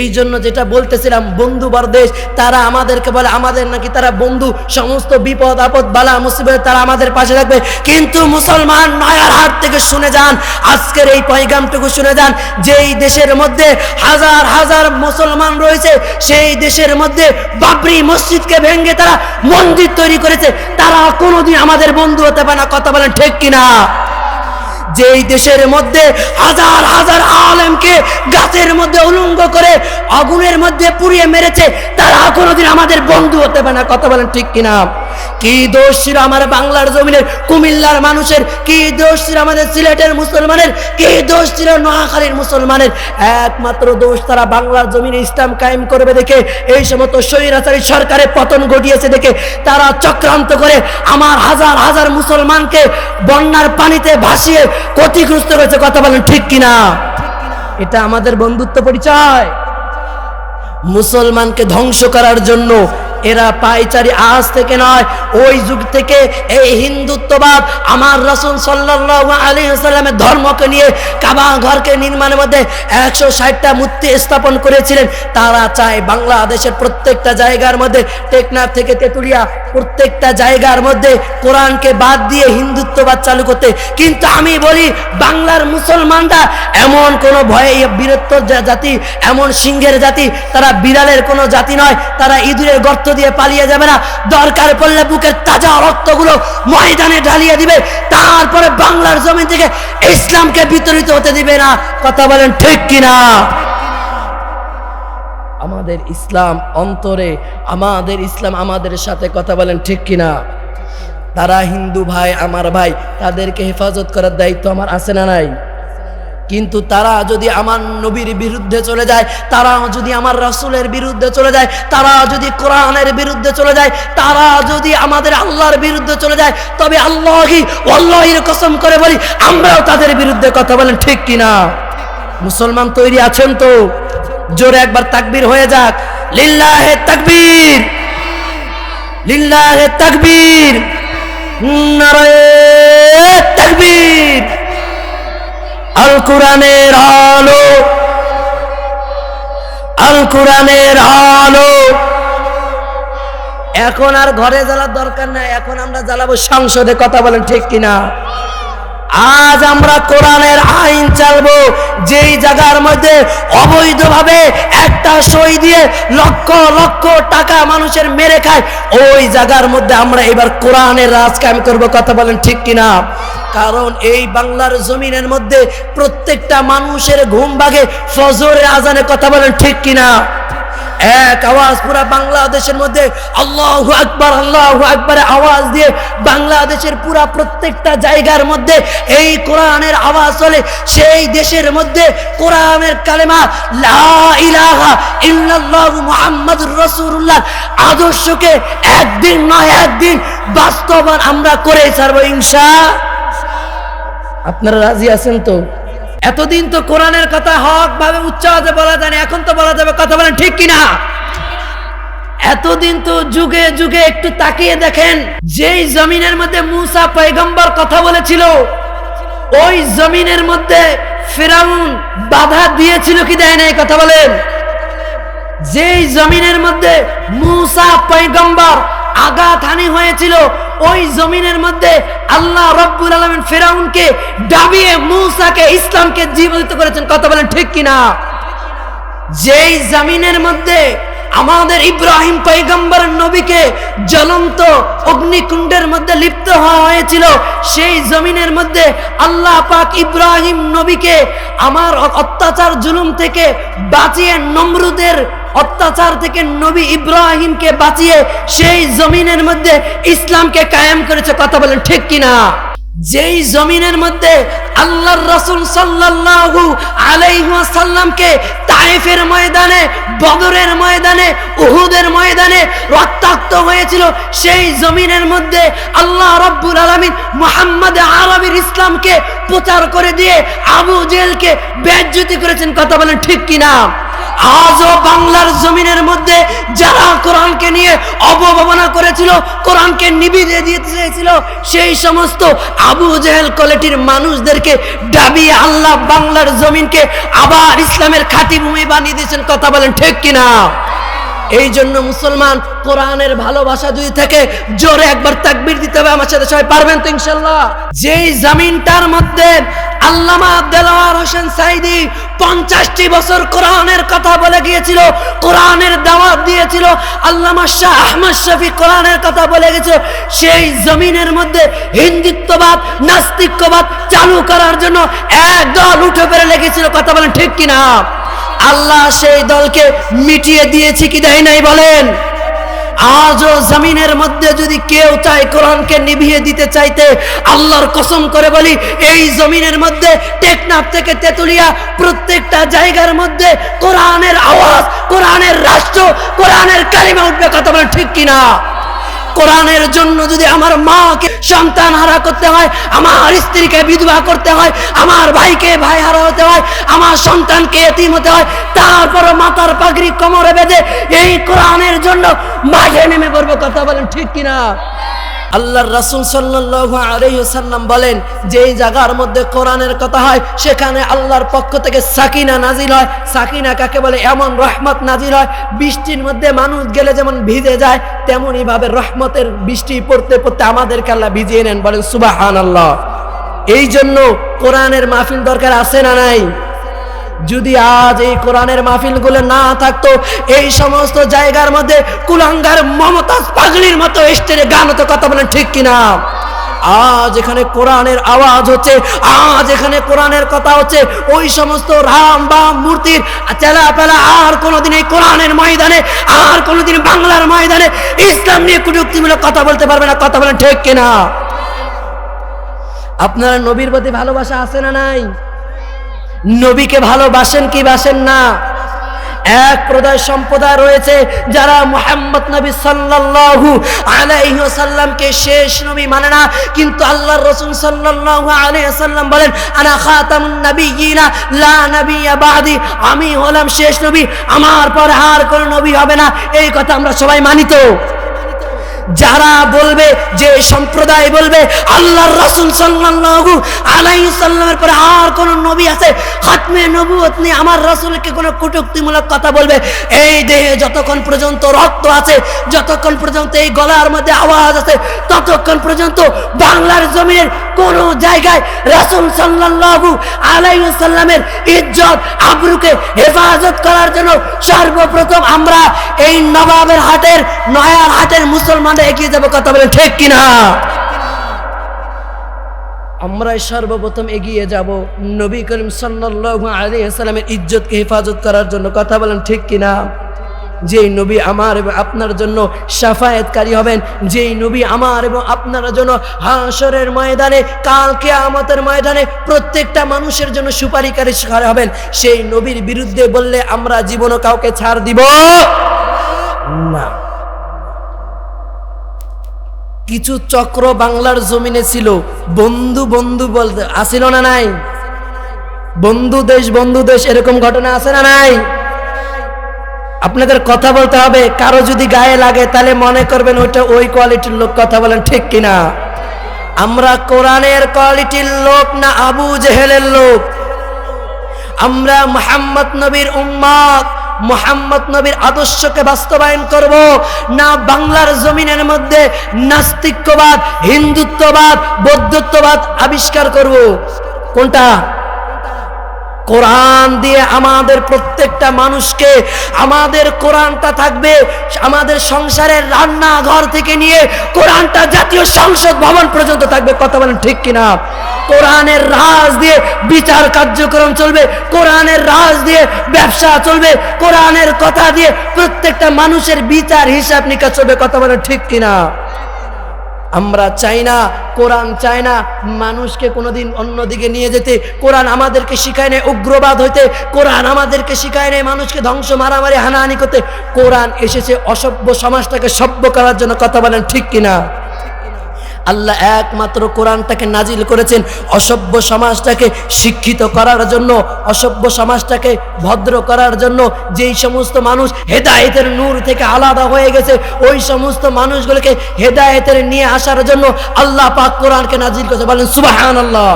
এই জন্য যেটা বলতেছিলাম, বন্ধু দেশ, তারা আমাদেরকে বলে, আমাদের নাকি তারা বন্ধু, সমস্ত বিপদ, আপদ, বালা, মুসিবত তারা আমাদের পাশে থাকবে। কিন্তু মুসলমান নয়ার হাট থেকে শুনে যান, আজকের এই পয়গামটুকু শুনে যান, যেই দেশের মধ্যে হাজার হাজার মুসলমান রয়েছে, সেই দেশের মধ্যে বাবরি মসজিদকে ভেঙে তারা মন্দির তৈরি করেছে। তারা কোনোদিন আমাদের বন্ধু হতে পারে না, কথা বলেন ঠিক কিনা? যেই দেশের মধ্যে হাজার হাজার আলেমকে গাছের মধ্যে উলঙ্গ করে আগুনের মধ্যে পুড়িয়ে মেরেছে, তারা কোনোদিন আমাদের বন্ধু হতে পারে না। কথা বলেন ঠিক কিনা? কি দোষ ছিল আমার বাংলার জমিনের কুমিল্লার মানুষের? কি দোষ ছিল আমাদের সিলেটের মুসলমানের? কি দোষ ছিল নোয়াখালীর মুসলমানের? একমাত্র দোষ তারা বাংলার জমিনে ইসলাম কায়েম করবে দেখে এই সমস্ত স্বৈরাচারী সরকারের পতন ঘটিয়েছে দেখে তারা চক্রান্ত করে আমার হাজার হাজার মুসলমানকে বন্যার পানিতে ভাসিয়ে ক্ষতিগ্রস্ত করেছে। কথা বলেন ঠিক কিনা? এটা আমাদের বন্ধুত্ব পরিচয়। মুসলমানকে ধ্বংস করার জন্য এরা পাইচারি আজ থেকে নয়, ওই যুগ থেকে এই হিন্দুত্ববাদ আমার রসুল সাল্লাহ আলী সাল্লামের ধর্মকে নিয়ে কাবা ঘরকে নির্মাণের মধ্যে একশো ষাটটা মূর্তি স্থাপন করেছিলেন। তারা চায় বাংলাদেশের প্রত্যেকটা জায়গার মধ্যে, টেকনাফ থেকে তেতুলিয়া প্রত্যেকটা জায়গার মধ্যে কোরআনকে বাদ দিয়ে হিন্দুত্ববাদ চালু করতে। কিন্তু আমি বলি, বাংলার মুসলমানরা এমন কোনো ভয়ে বীরত্ব জাতি, এমন সিংহের জাতি, তারা বিড়ালের কোনো জাতি নয়, তারা ইঁদুরের গর্ত দিয়ে পালিয়ে যাবে না। দরকার পড়লে বুকের তাজা রক্তগুলো ময়দানে ঢালিয়ে দিবে। তারপরে বাংলার জমি থেকে ইসলামকে বিতরিত হতে দিবে না। কথা বলেন ঠিক কিনা? আমাদের ইসলাম অন্তরে, আমাদের ইসলাম আমাদের সাথে কথা বলেন ঠিক কিনা? তারা হিন্দু ভাই, আমার ভাই, তাদেরকে হেফাজত করার দায়িত্ব আমার আছে না নাই? কিন্তু তারা যদি আমার নবীর বিরুদ্ধে চলে যায় তারা যদি আমার রাসূলের বিরুদ্ধে চলে যায় তারা যদি কোরআনের বিরুদ্ধে চলে যায়, তারা যদি আমাদের আল্লাহর বিরুদ্ধে চলে যায়, তবে আল্লাহি, আল্লাহির কসম করে বলি, আমরাও তাদের বিরুদ্ধে কথা বলেন, ঠিক কিনা মুসলমান তৈরি আছেন তো? জোরে একবার তাকবীর হয়ে যাক। লিল্লাহে তাকবীর। লিল্লাহে তাকবীর। নারায়ে তাকবীর। আল কোরআনের আলো। আল কোরআনের আলো। এখন আর ঘরে জ্বালার দরকার নাই, এখন আমরা জ্বালাবো সংসদে, কথা বলেন ঠিক কিনা? আজ আমরা কোরআনের আইন চালবো, যেই জায়গার মধ্যে অবৈধভাবে একটা সই দিয়ে লক্ষ লক্ষ টাকা মানুষের মেরে খায়, ওই জায়গার মধ্যে আমরা এবার কোরআনের রাজ কায়েম করব, কথা বলেন ঠিক কিনা? কারণ এই বাংলার জমিনের মধ্যে প্রত্যেকটা মানুষের ঘুম ভাগে ফজরের আজানে কথা বলেন ঠিক কিনা? এক আওয়াজ, পুরা বাংলাদেশের মধ্যে আল্লাহ আকবার আল্লাহ আকবার আওয়াজ দিয়ে বাংলাদেশের পুরা প্রত্যেকটা জায়গার মধ্যে এই কোরআনের আওয়াজ চলে। সেই দেশের মধ্যে কোরআনের কালেমা মুহাম্মাদুর রাসূলুল্লাহ, আদর্শকে একদিন নয়, একদিন বাস্তবায়ন আমরা করে ছাড়বো ইনশা। আপনারা রাজি আছেন তো? এতদিন তো কোরআনের কথা হক ভাবে উচ্চ বলা যায় না, এখন তো বলা যাবে কথা বলেন ঠিক কিনা? এতদিন তো যুগে যুগে একটু তাকিয়ে দেখেন যেই জমিনের মধ্যে মুসা পয়গম্বর কথা বলেছিল ওই জমিনের মধ্যে ফেরাউন বাধা দিয়েছিল কি দেয় নাই কথা বলেন। যেই জমিনের মধ্যে মুসা পয়গম্বর আঘাতহানি হয়েছিল ওই জমিনের মধ্যে আল্লাহ রব্বুল আলমিন ফেরাউনকে ডাবিয়ে মুসাকে, ইসলামকে জীবিত করেছেন। কথা বলেন ঠিক কিনা? যেই জমিনের মধ্যে আমাদের ইব্রাহিম পৈগম্বর নবীকে জ্বলন্ত অগ্নিকুণ্ডের মধ্যে লিপ্ত হওয়া হয়েছিল, সেই জমিনের মধ্যে আল্লাহ পাক ইব্রাহিম নবীকে আমার অত্যাচার, জুলুম থেকে বাঁচিয়ে নমরুদের অত্যাচার থেকে নবী ইব্রাহিমকে বাঁচিয়ে সেই জমিনের মধ্যে ইসলামকে কায়েম করেছে, কথা বলেন ঠিক কিনা? যেই জমিনের মধ্যে আল্লাহর রসুল সাল্লাল্লাহু আলাইহি ওয়াসাল্লামকে তায়েফের ময়দানে, বদরের ময়দানে, উহুদের ময়দানে রক্তাক্ত হয়েছিল, সেই জমিনের মধ্যে আল্লাহ রব্বুল আলামিন মুহাম্মদ আরবির ইসলামকে প্রচার করে দিয়ে আবু জেলকে বেজ্জতি করেছেন, কথা বলেন ঠিক কিনা? আজও বাংলার জমিনের মধ্যে যারা কোরআনকে নিয়ে অবভাবনা করেছিল, কোরআনকে নিবিদে দিতে চেয়েছিল সেই সমস্ত আবু জেহেল কলেটির মানুষদেরকে ডাবিয়ে আল্লাহ বাংলার জমিনকে আবার ইসলামের খাতিভূমি ভূমি বানিয়ে দিয়েছেন। কথা বলেন ঠিক কিনা? এই জন্য মুসলমান কোরআনের ভালোবাসা যদি থাকে, জোরে একবার তাকবির দিতে হবে আমার সাথে, সবাই পারবেন তো ইনশাল্লাহ যেই জমিনটার মধ্যে আল্লামা দেলোয়ার হোসেন সাইদি পঞ্চাশটি বছর কোরআনের কথা বলে গিয়েছিল, কোরআনের দাওয়াত দিয়েছিল, আল্লামা শাহ আহমদ শফি কোরআনের কথা বলে গেছিল সেই জমিনের মধ্যে হিন্দুত্ববাদ নাস্তিক্যবাদ চালু করার জন্য এক দল উঠে পেরে লেগেছিল, কথা বলেন ঠিক কিনা? আল্লাহ সেই দলকে মিটিয়ে দিয়েছে কি দেয় নাই বলেন? আজও জমিনের মধ্যে যদি কেউ চায় কোরআনকে নিভিয়ে দিতে চাইতে, আল্লাহর কসম করে বলি, এই জমিনের মধ্যে টেকনাফ থেকে তেতুলিয়া প্রত্যেকটা জায়গার মধ্যে কোরআনের আওয়াজ, কোরআনের রাষ্ট্র, কোরআনের কালিমা উঠবে কথা বলেন ঠিক কিনা? কোরআনের জন্য যদি আমার মাকে সন্তান হারা করতে হয়, আমার স্ত্রীকে বিধবা করতে হয়, আমার ভাইকে ভাই হারা হতে হয়, আমার সন্তানকে এতিম হতে হয়, তারপর মাথার পাগড়ি কোমরে বেঁধে এই কোরআনের জন্য মাঝে নেমে পড়ব। কথা বলেন ঠিক কিনা? আল্লাহর রাসূল সাল্লাল্লাহু আলাইহি ওয়াসাল্লাম বলেন, যেই জায়গার মধ্যে কোরআনের কথা হয়, সেখানে আল্লাহর পক্ষ থেকে সাকিনা নাজিল হয়। সাকিনা কাকে বলে? এমন রহমত নাজিল হয়, বৃষ্টির মধ্যে মানুষ গেলে যেমন ভিজে যায়, তেমনইভাবে রহমতের বৃষ্টি পড়তে পড়তে আমাদেরকে আল্লাহ ভিজিয়ে নেন, বলেন সুবহানাল্লাহ। এই জন্য কোরআনের মাহফিল দরকার আছে না নাই? যদি আজ এই কোরআনের মাহফিলগুলো না থাকতো, এই সমস্ত জায়গার মধ্যে কুলাঙ্গার মমতাজ পাগলির মতো স্টেজে গান হতো, কথা বলেন ঠিক কিনা? আজ এখানে কোরআনের আওয়াজ হচ্ছে, আজ এখানে কোরআনের কথা হচ্ছে, ওই সমস্ত রাম বাম মূর্তির চেলা পেলা আর কোনোদিন এই কোরআনের ময়দানে, আর কোনোদিন বাংলার ময়দানে ইসলাম নিয়ে কুটুক্তিমূলক কথা বলতে পারবে না, কথা বলেন ঠিক কিনা? আপনারা নবীর প্রতি ভালোবাসা আছে না নাই? নবীকে ভালোবাসেন কি বাসেন না? এক প্রদায় সম্প্রদায় রয়েছে যারা মোহাম্মদ নবী সাল্লাল্লাহু আলাইহি ওয়াসাল্লামকে শেষ নবী মানে না, কিন্তু আল্লাহর রাসূল সাল্লাল্লাহু আলাইহি ওয়াসাল্লাম বলেন, আনা খাতামুন নাবিয়িনা, লা নাবিয়্যা বাদি, আমি হলাম শেষ নবী, আমার পর আর কোনো নবী হবে না। এই কথা আমরা সবাই মানি তো। যারা বলবে, যে সম্প্রদায় বলবে, আল্লাহর রাসূল সাল্লাল্লাহু আলাইহি সাল্লামের পরে আর কোন নবী আছে, খাতমে নবুয়ত নিয়ে আমার রাসূলকে কোনো কটূক্তিমূলক কথা বলবে? এই দেহে যতক্ষণ পর্যন্ত রক্ত আছে, যতক্ষণ পর্যন্ত এই গলার মধ্যে আওয়াজ আছে, ততক্ষণ পর্যন্ত বাংলার জমিনের কোন জায়গায় রাসূল সাল্লাল্লাহু আলাইহি সাল্লামের ইজ্জত, আবরুকে হেফাজত করার জন্য সর্বপ্রথম আমরা এই নবাবের হাটের, নয়ার হাটের মুসলমানরা এগিয়ে যাব, কথা বলেন, ঠিক কিনা? আমরাই সর্বপ্রথম এগিয়ে যাব নবী করিম সাল্লাল্লাহু আলাইহি সাল্লামের ইজ্জতকে হেফাজত করার জন্য, কথা বলেন, ঠিক কিনা? যেই নবী আমার এবং আপনার জন্য সাফায়াতকারী হবেন, যেই নবী আমার এবং আপনার জন্য হাসরের ময়দানে কালকে আমাদের ময়দানে প্রত্যেকটা মানুষের জন্য সুপারিকারী হবেন, সেই নবীর বিরুদ্ধে বললে আমরা জীবনও কাউকে ছাড় দিব না। কিছু চক্র বাংলার জমিনে ছিল। বন্ধু বন্ধু বলতে আসিল না নাই? বন্ধু দেশ বন্ধু দেশ, এরকম ঘটনা আছে না নাই? আপনাদের কথা বলতে হবে, কারও যদি গায়ে লাগে, তাহলে মনে করবেন ওইটা ওই কোয়ালিটির লোক, কথা বলেন ঠিক কিনা? আমরা কোরআনের কোয়ালিটির লোক না আবু জেহেলের লোক? আমরা মোহাম্মদ নবীর উম্মত মোহাম্মদ নবীর আদর্শকে বাস্তবায়ন করব। না বাংলার জমিনের মধ্যে নাস্তিক্যবাদ হিন্দুত্ববাদ, বৌদ্ধত্ববাদ আবিষ্কার করব। কোনটা? কোরআন দিয়ে আমাদের প্রত্যেকটা মানুষকে আমাদের কোরআনটা থাকবে, আমাদের সংসারের রান্নাঘর থেকে নিয়ে কোরআনটা জাতীয় সংসদ ভবন পর্যন্ত থাকবে। কথা বলেন ঠিক কিনা? কোরআনের রাজ দিয়ে বিচার কার্যক্রম চলবে, কোরআনের রাজ দিয়ে ব্যবসা চলবে, কোরআনের কথা দিয়ে প্রত্যেকটা মানুষের বিচার হিসাব নিকাশ চলবে কথা বলেন ঠিক কিনা? আমরা চাই না, কোরআন চায় না, মানুষকে কোনোদিন অন্যদিকে নিয়ে যেতে। কোরআন আমাদেরকে শিখায় নেয় উগ্রবাদ হইতে। কোরআন আমাদেরকে শিখায় নেয় মানুষকে ধ্বংস, মারামারি, হানাহানি করতে। কোরআন এসেছে অসভ্য সমাজটাকে সভ্য করার জন্য কথা বলেন ঠিক কিনা? আল্লাহ একমাত্র কোরআনটাকে নাজিল করেছেন অসভ্য সমাজটাকে শিক্ষিত করার জন্য, অসভ্য সমাজটাকে ভদ্র করার জন্য। যেই সমস্ত মানুষ হেদায়েতের নূর থেকে আলাদা হয়ে গেছে, ওই সমস্ত মানুষগুলোকে হেদায়েতের নিয়ে আসার জন্য আল্লাহ পাক কোরআনকে নাজিল করেছে। বলেন সুবাহান আল্লাহ